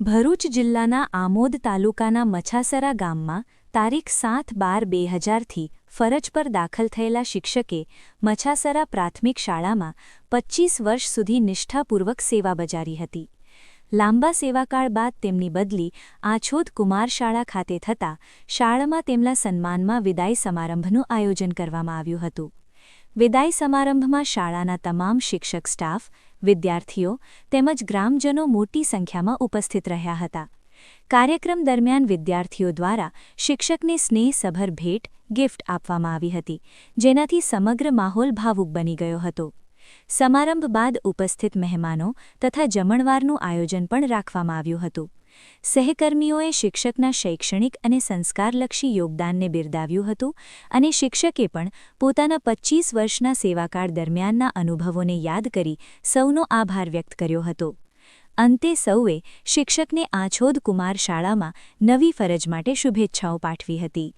ભરૂચ જિલ્લાના આમોદ તાલુકાના મછાસરા ગામમાં તારીખ સાત બાર બે હજારથી ફરજ પર દાખલ થયેલા શિક્ષકે મછાસરા પ્રાથમિક શાળામાં પચ્ચીસ વર્ષ સુધી નિષ્ઠાપૂર્વક સેવા બજારી હતી. લાંબા સેવાકાળ બાદ તેમની બદલી આછોદ કુમાર શાળા ખાતે થતાં શાળામાં તેમના સન્માનમાં વિદાય સમારંભનું આયોજન કરવામાં આવ્યું હતું. વિદાય સમારંભમાં શાળાના તમામ શિક્ષક સ્ટાફ, વિદ્યાર્થીઓ તેમજ ગ્રામજનો મોટી સંખ્યામાં ઉપસ્થિત રહ્યા હતા. કાર્યક્રમ દરમિયાન વિદ્યાર્થીઓ દ્વારા શિક્ષકને સ્નેહસભર ભેટ, ગિફ્ટ આપવામાં આવી હતી, જેનાથી સમગ્ર માહોલ ભાવુક બની ગયો હતો. સમારંભ બાદ ઉપસ્થિત મહેમાનો તથા જમણવારનું આયોજન પણ રાખવામાં આવ્યું હતું. સહકર્મીઓએ શિક્ષકના શૈક્ષણિક અને સંસ્કારલક્ષી યોગદાનને બિરદાવ્યું હતું અને શિક્ષકે પણ પોતાના પચ્ચીસ વર્ષના સેવાકાળ દરમિયાનના અનુભવોને યાદ કરી સૌનો આભાર વ્યક્ત કર્યો હતો. અંતે સૌએ શિક્ષકને આછોદ કુમાર શાળામાં નવી ફરજ માટે શુભેચ્છાઓ પાઠવી હતી.